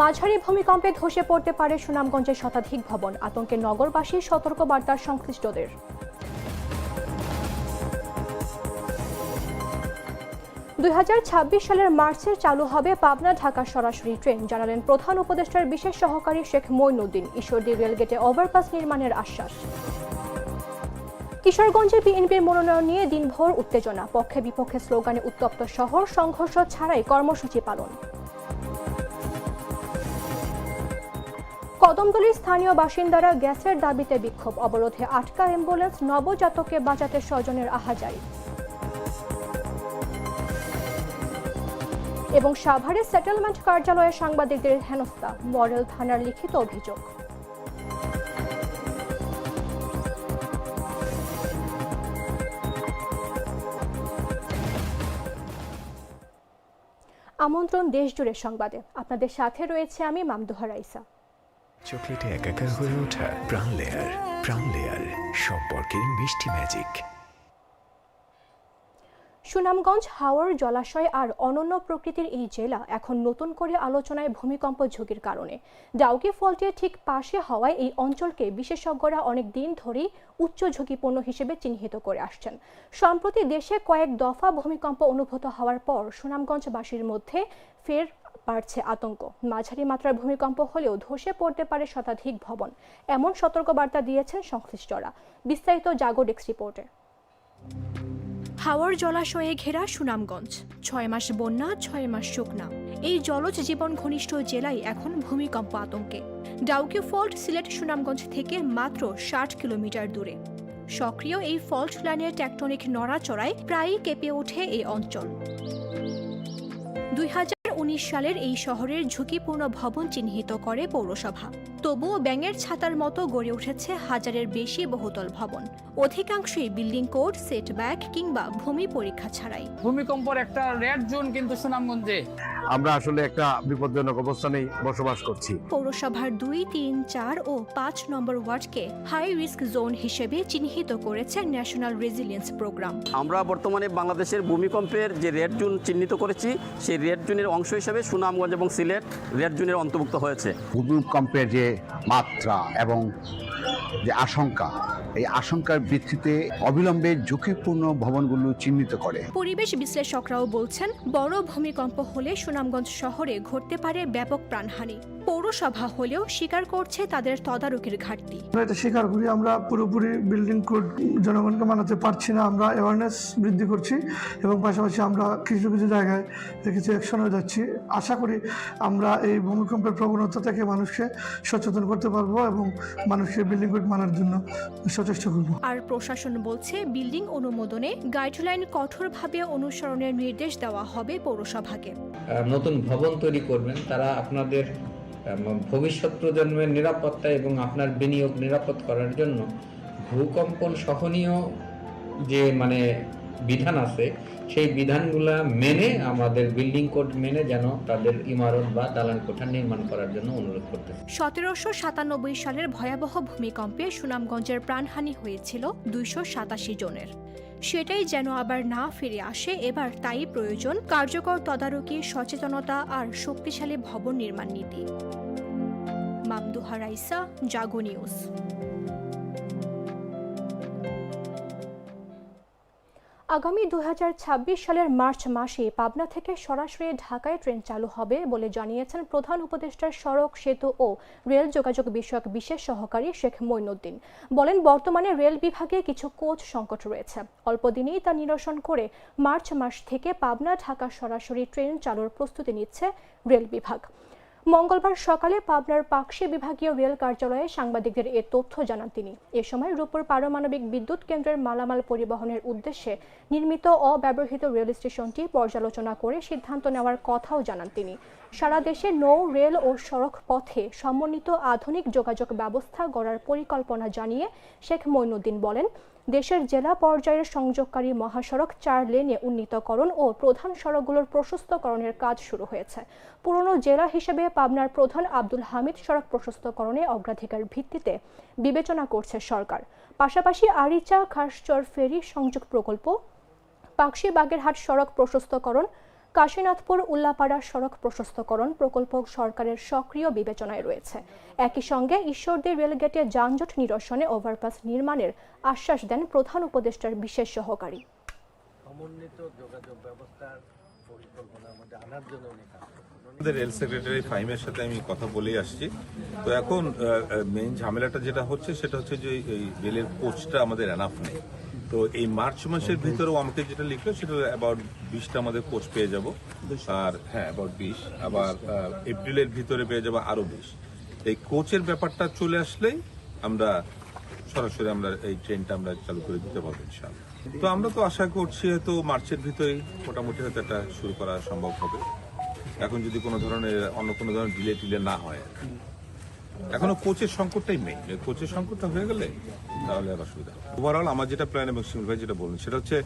মাঝারি ভূমিকম্পে ধসে পড়তে পারে সুনামগঞ্জের শতাধিক ভবন। আতঙ্কে নগরবাসী সতর্কবার্তা সংশ্লিষ্টদের। দুই হাজার ছাব্বিশ সালের মার্চে চালু হবে পাবনা ঢাকা সরাসরি ট্রেন, জানালেন প্রধান উপদেষ্টার বিশেষ সহকারী শেখ মইনুদ্দিন, ঈশ্বরদী রেলগেটে ওভারপাস নির্মাণের আশ্বাস। কিশোরগঞ্জে বিএনপির মনোনয়ন নিয়ে দিনভর উত্তেজনা, পক্ষে বিপক্ষে স্লোগানে উত্তপ্ত শহর, সংঘর্ষ ছাড়াই কর্মসূচি পালন। কদমতলীর স্থানীয় বাসিন্দারা গ্যাসের দাবিতে বিক্ষোভ। অবরোধে আটকা অ্যাম্বুলেন্স নবজাতককে বাঁচাতে স্বজনের আহাজারি। এবং সাভারে সেটেলমেন্ট কার্যালয়ে সাংবাদিকদের হেনস্থা, মডেল থানার লিখিত অভিযোগ। আমন্ত্রণ দেশজুড়ে সংবাদে। আপনাদের সাথে রয়েছে আমি মামদুহা রাইসা। চকলেটে একাকার হয়ে ওঠা প্রাণ লেয়ার প্রাণ লেয়ার সম্পর্কের মিষ্টি ম্যাজিক সুনামগঞ্জ হাওর জলাশয় আর অনন্য প্রকৃতির এই জেলা এখন নতুন করে আলোচনায় ভূমিকম্প ঝুঁকির কারণে। ডাউকি ফলটির ঠিক পাশে হওয়ায় এই অঞ্চলকে বিশেষজ্ঞরা অনেক দিন ধরেই উচ্চ ঝুঁকিপূর্ণ হিসেবে চিহ্নিত করে আসছেন। সম্প্রতি দেশে কয়েক দফা ভূমিকম্প অনুভূত হওয়ার পর সুনামগঞ্জবাসীর মধ্যে ফের বাড়ছে আতঙ্ক। মাঝারি মাত্রার ভূমিকম্প হলেও ধসে পড়তে পারে শতাধিক ভবন। এমন সতর্কবার্তা দিয়েছেন সংশ্লিষ্টরা। বিস্তারিত জাগো ডেস্ক রিপোর্টে। হাওয়ার জলাশয়ে ঘেরা সুনামগঞ্জ। ছয় মাস বন্যা, ছয় মাস শুকনা। এই জলজ জীবন ঘনিষ্ঠ জেলায় এখন ভূমিকম্প আতঙ্কে। ডাউকি ফল্ট সিলেট সুনামগঞ্জ থেকে মাত্র ষাট কিলোমিটার দূরে। সক্রিয় এই ফল্ট লাইনের ট্যাকটনিক নড়াচড়ায় প্রায়ই কেঁপে ওঠে এই অঞ্চল। দুই হাজার সালের এই শহরের ঝুঁকিপূর্ণ ভবন চিহ্নিত করে পৌরসভা। তবুও ব্যাঙের ছাতার মতো গড়ে উঠেছে হাজারের বেশি বহুতল ভবন। অধিকাংশই বিল্ডিং কোড সেটব্যাক কিংবা ভূমি পরীক্ষা ছাড়াই। ভূমিকম্পর একটা রেড জোন কিন্তু সুনামগঞ্জে। আমরা আসলে একটা বিপজ্জনক অবস্থানেই বসবাস করছি। পৌরসভার দুই তিন চার ও পাঁচ নম্বর ওয়ার্ডকে হাই রিস্ক জোন হিসেবে চিহ্নিত করেছে ন্যাশনাল রেজিলিয়েন্স প্রোগ্রাম আমরা বর্তমানে বাংলাদেশের ভূমিকম্পের যে রেড জোন চিহ্নিত করেছি সেই রেড জোনের অংশ হিসেবে সুনামগঞ্জ এবং সিলেট রেড জোনের অন্তর্ভুক্ত হয়েছে। ভূমিকম্পের যে মাত্রা এবং যে আশঙ্কা এই আশঙ্কার ভিত্তিতে অবিলম্বে ঝুঁকিপূর্ণ ভবনগুলো চিহ্নিত করে। পরিবেশ বিশ্লেষকরাও বলছেন বড় ভূমিকম্প হলে সুনামগঞ্জ শহরে ঘটতে পারে ব্যাপক প্রাণহানি। পৌরসভা হলেও স্বীকার করছে তাদের তদারকির ঘাটতি। এটা স্বীকার করি আমরা পুরোপুরি বিল্ডিং কোড জনগণকে মানাতে পারছি না আমরা অ্যাওয়ারনেস বৃদ্ধি করছি এবং পাশাপাশি আমরা কিছু কিছু জায়গায় কিছু অ্যাকশনেও যাচ্ছি। আশা করি আমরা এই ভূমিকম্পের প্রবণতা থেকে মানুষকে সচেতন করতে পারব এবং মানুষকে বিল্ডিং কোড মানার জন্য সচেষ্ট করব। আর প্রশাসন বলছে বিল্ডিং অনুমোদনে গাইডলাইন কঠোরভাবে অনুসরণের নির্দেশ দেওয়া হবে পৌরসভাকে। নতুন ভবন তৈরি করবেন তারা আপনাদের ভবিষ্যৎ প্রজন্মের নিরাপত্তা এবং আপনার বিনিয়োগ নিরাপদ করার জন্য ভূকম্পন সহনীয় যে মানে বিধান আছে সেই বিধানগুলা মেনে, আমাদের বিল্ডিং কোড মেনে যেন তাদের ইমারত বা দালান কোঠা নির্মাণ করার জন্য অনুরোধ করতেছে। সতেরোশো সাতানব্বই সালের ভয়াবহ ভূমিকম্পে সুনামগঞ্জের প্রাণহানি হয়েছিল দুইশো সাতাশি জনের। সেটাই যেন আবার না ফিরে আসে, এবার তাই প্রয়োজন কার্যকর তদারকি, সচেতনতা আর শক্তিশালী ভবন নির্মাণ নীতি। মামদুহা রাইসা, জাগো নিউজ। আগামী দুই হাজার ছাব্বিশ সালের মার্চ মাসে পাবনা থেকে সরাসরি ঢাকায় ট্রেন চালু হবে বলে জানিয়েছেন প্রধান উপদেষ্টার সড়ক সেতু ও রেল যোগাযোগ বিষয়ক বিশেষ সহকারী শেখ মইনুদ্দিন। বলেন, বর্তমানে রেল বিভাগে কিছু কোচ সংকট রয়েছে। অল্প দিনেই তা নিরসন করে মার্চ মাস থেকে পাবনা ঢাকা সরাসরি ট্রেন চালুর প্রস্তুতি নিচ্ছে রেল বিভাগ। মঙ্গলবার সকালে পাবনার পাকশি বিভাগীয় রেল কার্যালয়ে সাংবাদিকদের এ তথ্য জানান তিনি। এ সময় রূপর পারমাণবিক বিদ্যুৎ কেন্দ্রের মালামাল পরিবহনের উদ্দেশ্যে নির্মিত অব্যবহৃত রেল স্টেশনটি পর্যালোচনা করে সিদ্ধান্ত নেওয়ার কথাও জানান তিনি। সারা দেশে নৌ, রেল ও সড়ক পথে সমন্বিত আধুনিক যোগাযোগ ব্যবস্থা গড়ার পরিকল্পনা জানিয়ে শেখ মইনুদ্দিন বলেন দেশের জেলা পর্যায়ের সংযোগকারী মহাসড়ক চার লেনে উন্নীতকরণ ও প্রধান সড়কগুলোর প্রশস্তকরণের কাজ শুরু হয়েছে। পুরনো জেলা হিসেবে পাবনার প্রধান আব্দুল হামিদ সড়ক প্রশস্তকরণে অগ্রাধিকার ভিত্তিতে বিবেচনা করছে সরকার। পাশাপাশি আরিচা খাসচর ফেরি সংযোগ প্রকল্প পাকশি বাগেরহাট সড়ক প্রশস্তকরণ কাশীনাথপুর উল্লাপাড়া সড়ক প্রশস্তকরণ প্রকল্প সরকারের সক্রিয় বিবেচনায় রয়েছে। একই সঙ্গে ঈশ্বরদী রেলগেটে যানজট নিরসনে ওভারপাস নির্মাণের আশ্বাস দেন প্রধান উপদেষ্টার বিশেষ সহকারী। আমাদের রেল সেক্রেটারি ফাইমের সাথে আমি কথা বলেই আসছি। তো এখন মেইন ঝামেলাটা যেটা হচ্ছে সেটা হচ্ছে যে এই রেলের কোচটা আমাদের এনাফ নেই। তো এই মার্চ মাসের ভিতরেও আমাকে যেটা লিখলো সেটা অ্যাবাউট বিশটা আমাদের কোচ পেয়ে যাব। আর হ্যাঁ অ্যাবাউট বিশ। আবার এপ্রিলের ভিতরে পেয়ে যাব আরও বিশ। এই কোচের ব্যাপারটা চলে আসলেই আমরা সরাসরি আমরা এই ট্রেনটা আমরা চালু করে দিতে পারব ইনশাআল্লাহ। তো আমরা তো আশা করছি হয়তো মার্চের ভিতরেই মোটামুটি হয়তো এটা শুরু করা সম্ভব হবে। এখন যদি কোনো ধরনের অন্য কোনো ধরনের ডিলে টিলে না হয় এখনও কোচের সংকটটাই মেইন কোচের সংকটটা হয়ে গেলে, তাহলে আর অসুবিধা ওভারঅল আমার যেটা প্ল্যান এবং শিমুল ভাই যেটা বলুন সেটা হচ্ছে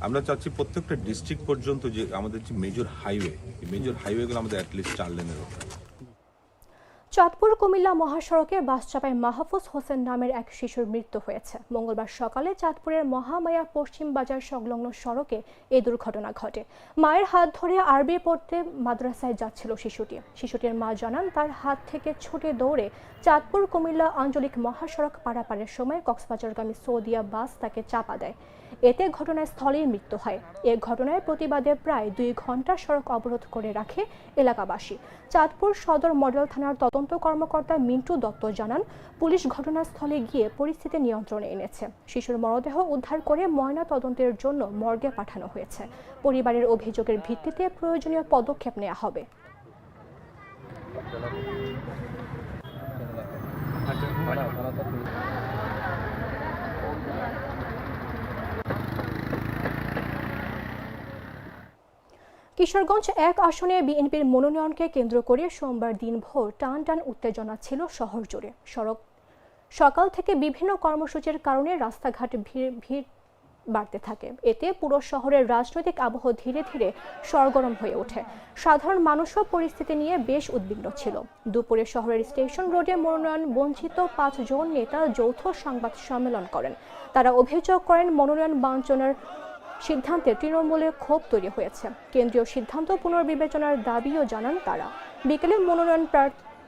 আমরা চাচ্ছি প্রত্যেকটা ডিস্ট্রিক্ট পর্যন্ত যে আমাদের যে মেজর হাইওয়ে মেজর হাইওয়েগুলো আমাদের অ্যাটলিস্ট চার লেনের হবে চাঁদপুর কুমিল্লা মহাসড়কে বাস চাপায় মাহফুজ হোসেন নামের এক শিশুর মৃত্যু হয়েছে। মঙ্গলবার সকালে চাঁদপুরের মহামায়া পশ্চিম বাজার সংলগ্ন সড়কে এই দুর্ঘটনা ঘটে। মায়ের হাত ধরে আরবি পড়তে মাদ্রাসায় যাচ্ছিল শিশুটি। শিশুটির মা জানান, তার হাত থেকে ছুটে দৌড়ে চাঁদপুর কুমিল্লা আঞ্চলিক মহাসড়ক পারাপারের সময় কক্সবাজারগামী সৌদিয়া বাস তাকে চাপা দেয়। এতে ঘটনাস্থলেই মৃত্যু হয়। এ ঘটনার প্রতিবাদে প্রায় দুই ঘণ্টা সড়ক অবরোধ করে রাখে এলাকাবাসী। চাঁদপুর সদর মডেল থানার তদন্ত কর্মকর্তা মিন্টু দত্ত জানান, পুলিশ ঘটনাস্থলে গিয়ে পরিস্থিতি নিয়ন্ত্রণে এনেছে। শিশুর মরদেহ উদ্ধার করে ময়না তদন্তের জন্য মর্গে পাঠানো হয়েছে। পরিবারের অভিযোগের ভিত্তিতে প্রয়োজনীয় পদক্ষেপ নেওয়া হবে। কিশোরগঞ্জ এক আসনে বিএনপির মনোনয়নকে কেন্দ্র করে সোমবার দিনভর টান টান উত্তেজনা ছিল শহর জুড়ে। সড়ক, সকাল থেকে বিভিন্ন কর্মসূচির কারণে রাস্তাঘাট ভিড় ভিড় বাড়তে থাকে। এতে পুরো শহরের রাজনৈতিক আবহ ধীরে ধীরে সরগরম হয়ে ওঠে। সাধারণ মানুষও পরিস্থিতি নিয়ে বেশ উদ্বিগ্ন ছিল। দুপুরে শহরের স্টেশন রোডে মনোনয়ন বঞ্চিত পাঁচজন নেতা যৌথ সংবাদ সম্মেলন করেন। তারা অভিযোগ করেন মনোনয়ন বাঞ্ছনার সিদ্ধান্তে তৃণমূলে ক্ষোভ তৈরি হয়েছে। কেন্দ্রীয় সিদ্ধান্ত পুনর্বিবেচনার দাবিও জানান তারা। বিকেলে মনোনয়ন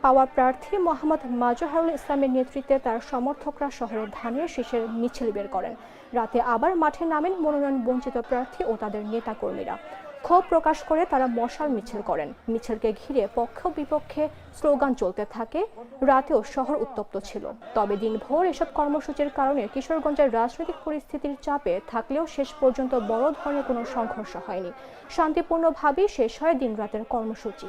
পাওয়া প্রার্থী মোহাম্মদ মাজহারুল ইসলামের নেতৃত্বে তার সমর্থকরা শহরের ধানের শীষের মিছিল বের করেন। রাতে আবার মাঠে নামেন মনোনয়ন বঞ্চিত প্রার্থী ও তাদের নেতাকর্মীরা। ক্ষোভ প্রকাশ করে তারা মশাল মিছিল করেন। মিছিলকে ঘিরে পক্ষ বিপক্ষে স্লোগান চলতে থাকে। রাতেও শহর উত্তপ্ত ছিল। তবে দিনভর এসব কর্মসূচির কারণে কিশোরগঞ্জের রাজনৈতিক পরিস্থিতির চাপে থাকলেও শেষ পর্যন্ত বড় ধরনের কোনো সংঘর্ষ হয়নি। শান্তিপূর্ণভাবেই শেষ হয় দিন রাতের কর্মসূচি।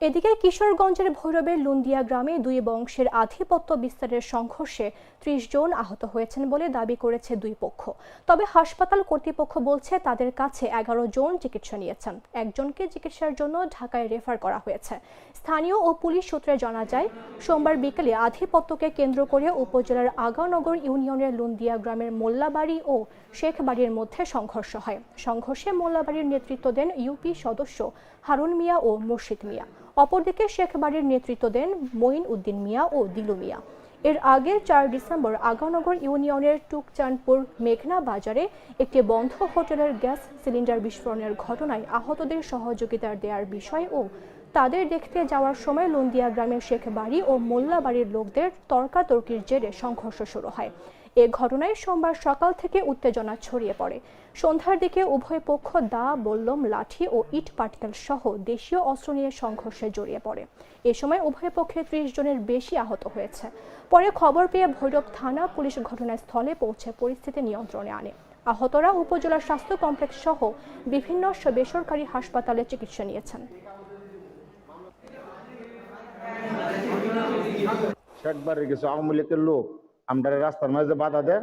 এদিকে কিশোরগঞ্জের ভৈরবের লুন্দিয়া গ্রামে দুই বংশের আধিপত্য বিস্তারের সংঘর্ষে ত্রিশ জন আহত হয়েছেন বলে দাবি করেছে দুই পক্ষ। তবে হাসপাতাল কর্তৃপক্ষ বলছে তাদের কাছে এগারো জন চিকিৎসা নিয়েছেন। একজনকে চিকিৎসার জন্য ঢাকায় রেফার করা হয়েছে। স্থানীয় ও পুলিশ সূত্রে জানা যায়, সোমবার বিকেলে আধিপত্যকে কেন্দ্র করে উপজেলার আগানগর ইউনিয়নের লুন্দিয়া গ্রামের মোল্লাবাড়ি ও শেখবাড়ির মধ্যে সংঘর্ষ হয়। সংঘর্ষে মোল্লাবাড়ির নেতৃত্ব দেন ইউপি সদস্য হারুন মিয়া ও মুর্শিদ মিয়া। অপরদিকে শেখ বাড়ির নেতৃত্ব দেন মঈন উদ্দিন মিয়া ও দিলু মিয়া। এর আগে চার ডিসেম্বর আগানগর ইউনিয়নের টুকচানপুর মেঘনা বাজারে একটি বন্ধ হোটেলের গ্যাস সিলিন্ডার বিস্ফোরণের ঘটনায় আহতদের সহযোগিতার দেওয়ার বিষয় ও তাদের দেখতে যাওয়ার সময় লুন্দিয়া গ্রামের শেখ বাড়ি ও মোল্লা বাড়ির লোকদের তর্কাতর্কির জেরে সংঘর্ষ শুরু হয়। এ ঘটনায় সোমবার সকাল থেকে উত্তেজনা ছড়িয়ে পড়ে। সন্ধ্যার দিকে উভয় পক্ষ দা, বল্লম, লাঠি ও ইট পাটকেল সহ দেশীয় অস্ত্র নিয়ে সংঘর্ষে জড়িয়ে পড়ে। এ সময় উভয় পক্ষে ত্রিশ জনের বেশি আহত হয়েছে। পরে খবর পেয়ে ভৈরব থানা পুলিশ ঘটনাস্থলে পৌঁছে পরিস্থিতি নিয়ন্ত্রণে আনে। আহতরা উপজেলার স্বাস্থ্য কমপ্লেক্স সহ বিভিন্ন বেসরকারি হাসপাতালে চিকিৎসা নিয়েছেন। শেখবাড়ির কিছু আওয়ামী লীগের লোক। আমরা রাস্তার মাঝে বাধা দেয়।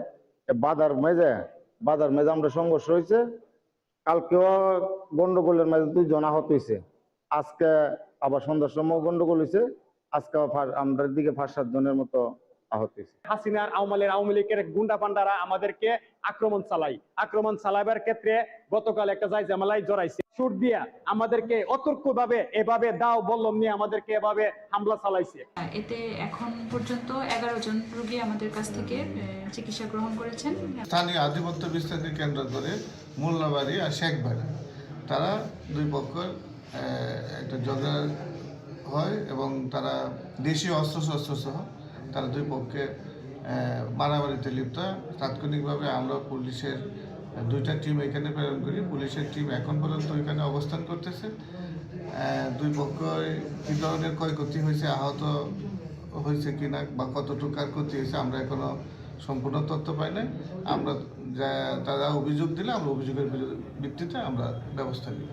এ বাধার মাঝে বাধার মাঝে আমরা সংঘর্ষ হয়েছে কালকেও গন্ডগোলের মাঝে দুইজন আহত হয়েছে আজকে আবার সন্ধ্যার সময় গন্ডগোল হয়েছে আজকে আমরা দিকে পাঁচ সাতজনের মতো আহত হয়েছি। হাসিনার আওয়ামী আওয়ামী লীগের গুন্ডা পান্ডারা আমাদেরকে আক্রমণ চালাই আক্রমণ চালাবার ক্ষেত্রে গতকাল একটা যাই জামালাই জড়াইছে। সুর দিয়া আমাদেরকে অতর্ক ভাবে এভাবে দাও বল্লম নিয়ে আমাদেরকে এভাবে হামলা চালাইছে। এতে এখন পর্যন্ত এগারো জন রোগী আমাদের কাছ থেকে চিকিৎসা গ্রহণ করেছেন। স্থানীয় আধিপত্য বিস্তারকে কেন্দ্র করে মোল্লাবাড়ি আর শেখবাড়ি তারা দুই পক্ষের আহ, একটা ঝগড়া হয় এবং তারা দেশীয় অস্ত্রশস্ত্র সহ তারা দুই পক্ষে মারামারিতে লিপ্ত। হয়। তাৎক্ষণিকভাবে আমরা পুলিশের দুইটা টিম এখানে প্রেরণ করি। পুলিশের টিম এখন পর্যন্ত ওইখানে অবস্থান করতেছে। দুই পক্ষ কী ধরনের ক্ষয়ক্ষতি হয়েছে, আহত হয়েছে কিনা বা কতটুকু কার ক্ষতি হয়েছে, আমরা এখনও সম্পূর্ণ তথ্য পাই নাই। আমরা যা, তারা অভিযোগ দিলে আমরা অভিযোগের ভিত্তিতে আমরা ব্যবস্থা নিব।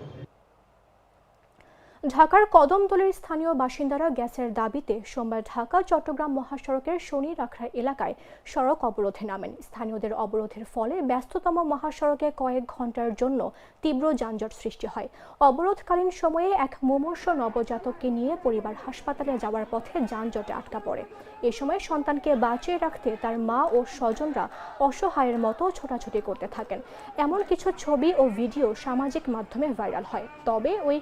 ঢাকার কদমতলের স্থানীয় বাসিন্দারা গ্যাসের দাবিতে সোমবার ঢাকা, চট্টগ্রাম মহাসড়কের শনি রাখড়া এলাকায় সড়ক অবরোধে নামেন। স্থানীয়দের অবরোধের ফলে ব্যস্ততম মহাসড়কে কয়েক ঘণ্টার জন্য তীব্র যানজট সৃষ্টি হয়। অবরোধকালীন সময়ে এক মুমূর্ষ নবজাতককে নিয়ে পরিবার হাসপাতালে যাওয়ার পথে যানজটে আটকা পড়ে। এ সময় সন্তানকে বাঁচিয়ে রাখতে তার মা ও স্বজনরা অসহায়ের মতো ছোটাছুটি করতে থাকেন। এমন কিছু ছবি ও ভিডিও সামাজিক মাধ্যমে ভাইরাল হয়। তবে ওই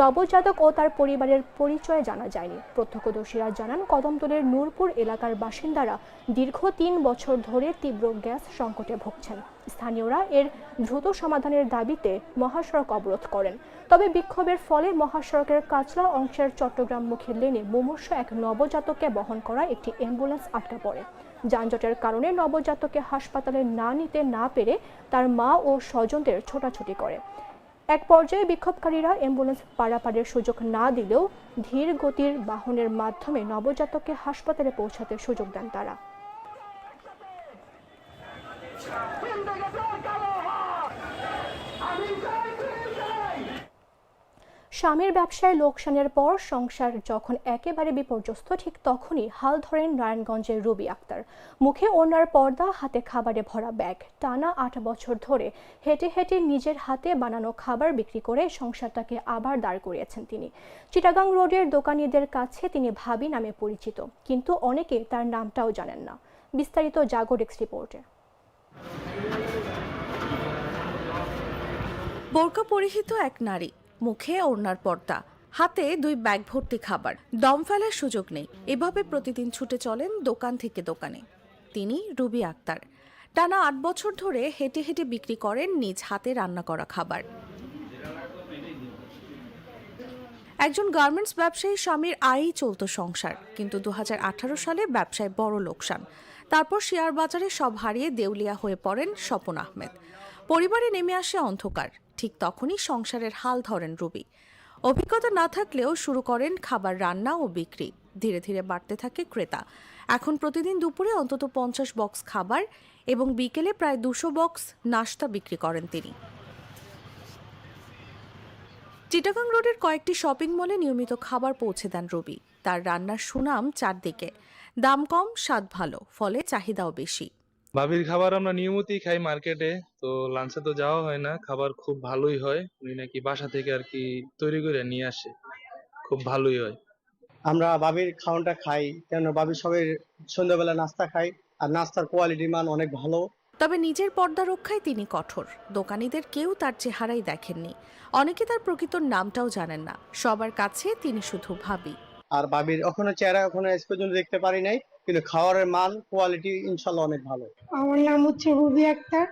নবজাতক ও তার পরিবারের পরিচয় জানা যায়নি। প্রত্যক্ষদর্শীরা জানান, কদমতলের নূরপুর এলাকার বাসিন্দারা দীর্ঘ তিন বছর ধরে তীব্র গ্যাস সংকটে ভুগছেন। স্থানীয়রা এর দ্রুত সমাধানের দাবিতে মহাসড়ক অবরোধ করেন। তবে বিক্ষোভের ফলে মহাসড়কের কাচলা অংশের চট্টগ্রাম চট্টগ্রামমুখী লেনে মুমূর্ষ এক নবজাতককে বহন করা একটি অ্যাম্বুলেন্স আটকা পড়ে। যানজটের কারণে নবজাতককে হাসপাতালে না নিতে না পেরে তার মা ও স্বজনদের ছোটাছুটি করে। এক পর্যায়ে বিক্ষোভকারীরা অ্যাম্বুলেন্স পারাপারের সুযোগ না দিলেও ধীর গতির বাহনের মাধ্যমে নবজাতককে হাসপাতালে পৌঁছাতে সুযোগ দেন তারা। স্বামীর ব্যবসায় লোকসানের পর সংসার যখন একেবারে বিপর্যস্ত, ঠিক তখনই হাল ধরেন নারায়ণগঞ্জের রুবি আক্তার। মুখে ওনার পর্দা, হাতে খাবারে ভরা ব্যাগ। টানা আট বছর ধরে হেঁটে হেঁটে নিজের হাতে বানানো খাবার বিক্রি করে সংসারটাকে আবার দাঁড় করিয়েছেন তিনি। চিটাগাং রোডের দোকানিদের কাছে তিনি ভাবি নামে পরিচিত, কিন্তু অনেকে তার নামটাও জানেন না। বিস্তারিত জাগোডেক্স রিপোর্টে। বোরকা পরিহিত এক নারী মুখে ওড়নার পর্দা। হাতে দুই ব্যাগ ভর্তি খাবার। দম ফেলার সুযোগ নেই। এভাবে প্রতিদিন ছুটে চলেন দোকান থেকে দোকানে। তিনি রুবি আক্তার। টানা আট বছর ধরে হেঁটে হেঁটে বিক্রি করেন নিজ হাতে রান্না করা খাবার। একজন গার্মেন্টস ব্যবসায়ী স্বামীর আয়ই চলত সংসার। কিন্তু দু হাজার আঠারো সালে ব্যবসায় বড় লোকসান। তারপর শেয়ার বাজারে সব হারিয়ে দেউলিয়া হয়ে পড়েন স্বপন আহমেদ। পরিবারে নেমে আসে অন্ধকার। ঠিক তখনই সংসারের হাল ধরেন রুবি। অভিজ্ঞতা না থাকলেও শুরু করেন খাবার রান্না ও বিক্রি। ধীরে ধীরে বাড়তে থাকে ক্রেতা। এখন প্রতিদিন দুপুরে অন্তত পঞ্চাশ বক্স খাবার এবং বিকেলে প্রায় দুশো বক্স নাস্তা বিক্রি করেন তিনি। চিটাগাং রোডের কয়েকটি শপিং মলে নিয়মিত খাবার পৌঁছে দেন রবি। তার রান্নার সুনাম চারদিকে। দাম কম, স্বাদ ভালো, ফলে চাহিদাও বেশি। ভাবির খাবার আমরা নিয়মিতই খাই মার্কেটে তো লাঞ্চে তো যাওয়া হয় না খাবার খুব ভালোই হয়। উনি নাকি বাসা থেকে আর কি তৈরি করে নিয়ে আসে খুব ভালোই হয়। আমরা বাবির খাওয়ানটা খাই কেন বাবির সবাই সন্ধ্যাবেলা নাস্তা খাই আর নাস্তার কোয়ালিটি মান অনেক ভালো। তবে নিজের পর্দা রক্ষায় তিনি কঠোর দোকানীদের কেউ তার চেহারাই দেখেননি। অনেকে তার প্রকৃত নামটাও জানেন না সবার কাছে তিনি শুধু ভাবি। আর বাবির ওখানে চেহারা ওখানে আজ পর্যন্ত দেখতে পারি নাই কিন্তু খাবারের মান কোয়ালিটি ইনশাল্লাহ অনেক ভালো। আমার নাম হচ্ছে রুবি আক্তার।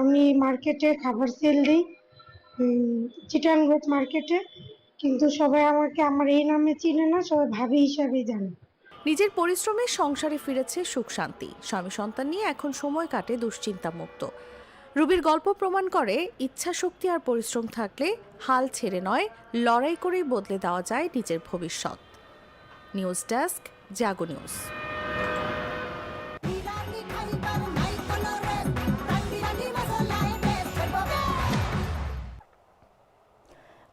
আমি মার্কেটে খাবার সেল দিই চিটাং রোড মার্কেটে কিন্তু সবাই আমাকে আমার এই নামে চিনে না সবাই ভাবি হিসাবে জানে। নিজের পরিশ্রমে সংসারে ফিরেছে সুখ শান্তি। স্বামী সন্তান নিয়ে এখন সময় কাটে দুশ্চিন্তা মুক্ত রুবির গল্প প্রমাণ করে ইচ্ছা শক্তি আর পরিশ্রম থাকলে হাল ছেড়ে নয় লড়াই করেই বদলে দেওয়া যায় নিজের ভবিষ্যৎ। নিউজ ডেস্ক জাগো নিউজ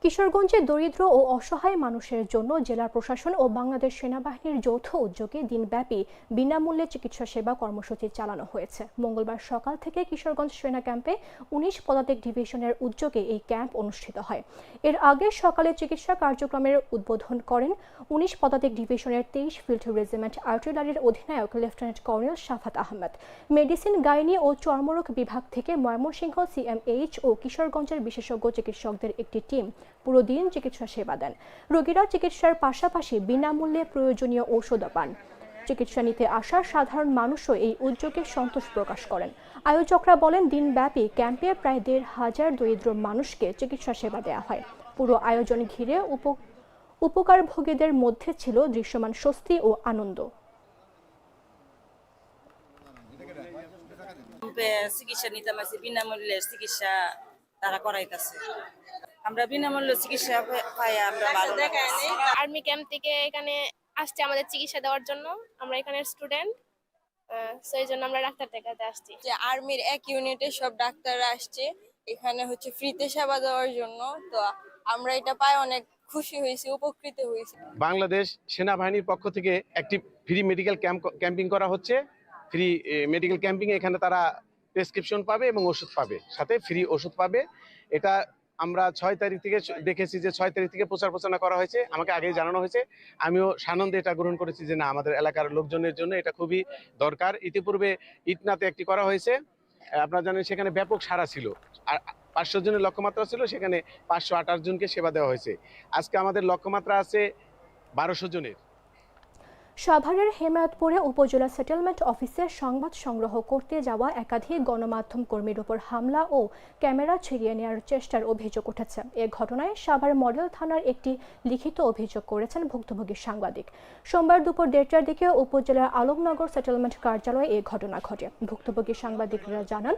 কিশোরগঞ্জে দরিদ্র ও অসহায় মানুষের জন্য জেলা প্রশাসন ও বাংলাদেশ সেনাবাহিনীর যৌথ উদ্যোগে দিনব্যাপী বিনামূল্যে চিকিৎসা সেবা কর্মসূচি চালানো হয়েছে। মঙ্গলবার সকাল থেকে কিশোরগঞ্জ সেনা ক্যাম্পে উনিশ পদাতিক ডিভিশনের উদ্যোগে এই ক্যাম্প অনুষ্ঠিত হয়। এর আগে সকালে চিকিৎসা কার্যক্রমের উদ্বোধন করেন উনিশ পদাতিক ডিভিশনের তেইশ ফিল্ড রেজিমেন্ট আর্টিলারির অধিনায়ক lieutenant colonel Shafat Ahmed. Medicine, gynae ও চর্মরোগ বিভাগ থেকে ময়মনসিংহ, সিএমএইচ ও কিশোরগঞ্জের বিশেষজ্ঞ চিকিৎসকদের একটি টিম পুরো দিন চিকিৎসা সেবা দেন। রোগীরা চিকিৎসার পাশাপাশি বিনামূল্যে প্রয়োজনীয় ঔষধও পান। চিকিৎসা নিতে আসা সাধারণ মানুষও এই উদ্যোগে সন্তোষ প্রকাশ করেন। আয়োজকরা বলেন, দিনব্যাপী ক্যাম্পে প্রায় দেড় হাজার দরিদ্র মানুষকে চিকিৎসা সেবা দেওয়া হয়। পুরো আয়োজন ঘিরে উপ উপকারভোগীদের মধ্যে ছিল দৃশ্যমান স্বস্তি ও আনন্দ। চিকিৎসা নিতে বিনামূল্যে চিকিৎসা তারা করাইতেছে। আমরা বিনামূল্যে চিকিৎসা পাই আমরা ভালো আর্মি ক্যাম্প থেকে এখানে আসছে আমাদের চিকিৎসা দেওয়ার জন্য। আমরা এখানে স্টুডেন্ট সেই জন্য আমরা ডাক্তার দেখাতে আসছি। যে আর্মির এক ইউনিটে সব ডাক্তাররা আসছে এখানে হচ্ছে ফ্রিতে সেবা দেওয়ার জন্য। তো আমরা এটা পাই অনেক খুশি হয়েছি উপকৃত হয়েছি। বাংলাদেশ সেনাবাহিনীর পক্ষ থেকে একটি ফ্রি মেডিকেল ক্যাম্প ক্যাম্পিং করা হচ্ছে। ফ্রি মেডিকেল ক্যাম্পিং এখানে তারা প্রেসক্রিপশন পাবে এবং ওষুধ পাবে সাথে ফ্রি ওষুধ পাবে। এটা আমরা ছয় তারিখ থেকে দেখেছি যে ছয় তারিখ থেকে প্রচার প্রচারণা করা হয়েছে। আমাকে আগেই জানানো হয়েছে। আমিও সানন্দে এটা গ্রহণ করেছি যে না, আমাদের এলাকার লোকজনের জন্য এটা খুবই দরকার। ইতিপূর্বে ইটনাতে একটি করা হয়েছে। আপনারা জানেন সেখানে ব্যাপক সাড়া ছিল। আর পাঁচশো জনের লক্ষ্যমাত্রা ছিল, সেখানে পাঁচশো আঠাশ জনকে সেবা দেওয়া হয়েছে। আজকে আমাদের লক্ষ্যমাত্রা আছে বারোশো জনের। সাভারের হেমায়তপুরে উপজেলা সেটেলমেন্ট অফিসে সংবাদ সংগ্রহ করতে যাওয়া একাধিক গণমাধ্যম কর্মীর উপর হামলা ও ক্যামেরা ছিনিয়ে নেওয়ার চেষ্টার অভিযোগ উঠেছে। এ ঘটনায় সাভার মডেল থানার একটি লিখিত অভিযোগ করেছেন ভুক্তভোগী সাংবাদিক। সোমবার দুপুর দেড়টার দিকে উপজেলার আলমনগর সেটেলমেন্ট কার্যালয়ে এ ঘটনা ঘটে। ভুক্তভোগী সাংবাদিকরা জানান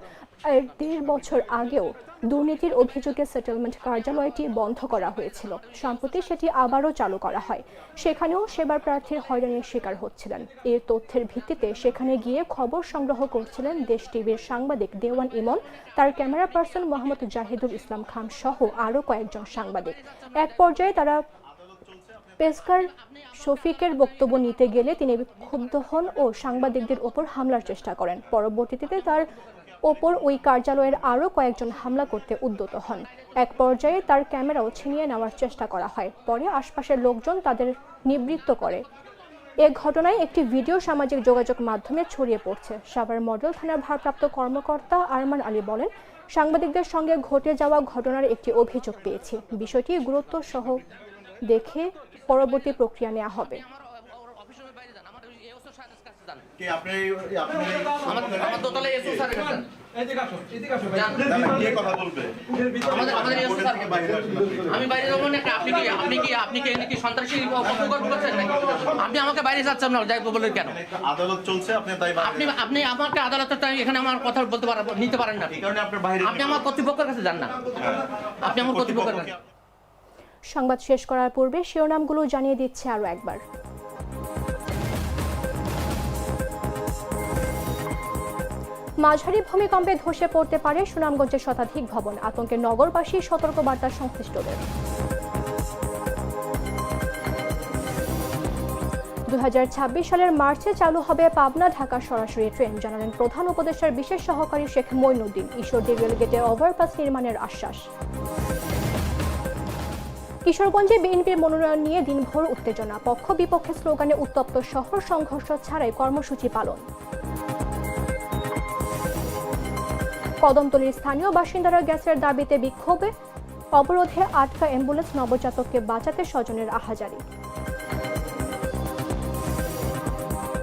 দেড় বছর আগেও দুর্নীতির অভিযোগে সেটেলমেন্ট কার্যালয়টি বন্ধ করা হয়েছিল। সম্প্রতি সেটি আবারও চালু করা হয়। সেখানেও সেবার প্রার্থীর হয়রানির শিকার হচ্ছিলেন। এর তথ্যের ভিত্তিতে সেখানে গিয়ে খবর সংগ্রহ করছিলেন দেশ টিভির সাংবাদিক দেওয়ান ইমন, তার ক্যামেরা পার্সন মোহাম্মদ জাহিদুল ইসলাম খান সহ আরও কয়েকজন সাংবাদিক। এক পর্যায়ে তারা পেসকার শফিকের বক্তব্য নিতে গেলে তিনি ক্ষুব্ধ হন ও সাংবাদিকদের ওপর হামলার চেষ্টা করেন। পরবর্তীতে তার ওপর ওই কার্যালয়ের আরও কয়েকজন হামলা করতে উদ্যত হন। এক পর্যায়ে তার ক্যামেরাও ছিনিয়ে নেওয়ার চেষ্টা করা হয়। পরে আশপাশের লোকজন তাদের নিবৃত্ত করে। এ ঘটনায় একটি ভিডিও সামাজিক যোগাযোগ মাধ্যমে ছড়িয়ে পড়ছে। সাভার মডেল থানার ভারপ্রাপ্ত কর্মকর্তা আরমান আলী বলেন সাংবাদিকদের সঙ্গে ঘটে যাওয়া ঘটনার একটি অভিযোগ পেয়েছি। বিষয়টি গুরুত্ব সহ দেখে পরবর্তী প্রক্রিয়া নেওয়া হবে। আমার দোতলায় এসো স্যার আমি বাইরে যাব না আপনি কি আপনি কি আপনি কি এখানে কি সন্ত্রাসী অপকর্ম করছেন নাকি? আপনি আমাকে বাইরে যাচ্ছেন না যাই কেন? আদালত চলছে আপনি তাই আপনি আপনি আমাকে আদালতে তাই এখানে আমার কথা বলতে পারেন নিতে পারেন না। আপনি আমার কর্তৃপক্ষের কাছে যান না। আপনি আমার কর্তৃপক্ষের কাছে সংবাদ শেষ করার পূর্বে শিরোনামগুলো জানিয়ে দিচ্ছে আরও একবার। মাঝারি ভূমিকম্পে ধসে পড়তে পারে সুনামগঞ্জের শতাধিক ভবন। আতঙ্কে নগরবাসী সতর্কবার্তা সংশ্লিষ্টদের। দুই হাজার ছাব্বিশ সালের মার্চে চালু হবে পাবনা ঢাকা সরাসরি ট্রেন, জানালেন প্রধান উপদেষ্টার বিশেষ সহকারী শেখ মইনুদ্দিন। ঈশ্বরদী রেলগেটে ওভারপাস নির্মাণের আশ্বাস। কিশোরগঞ্জে বিএনপির মনোনয়ন নিয়ে দিনভর উত্তেজনা। পক্ষ বিপক্ষে স্লোগানে উত্তপ্ত শহর সংঘর্ষ ছাড়াই কর্মসূচি পালন। কদমতলীর স্থানীয় বাসিন্দারা গ্যাসের দাবিতে বিক্ষোভে। অবরোধে আটকা অ্যাম্বুলেন্স নবজাতককে বাঁচাতে স্বজনের আহাজারি।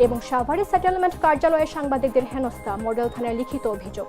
এবং সাভারে সেটেলমেন্ট কার্যালয়ে সাংবাদিকদের হেনস্থা, মডেল থানায় লিখিত অভিযোগ।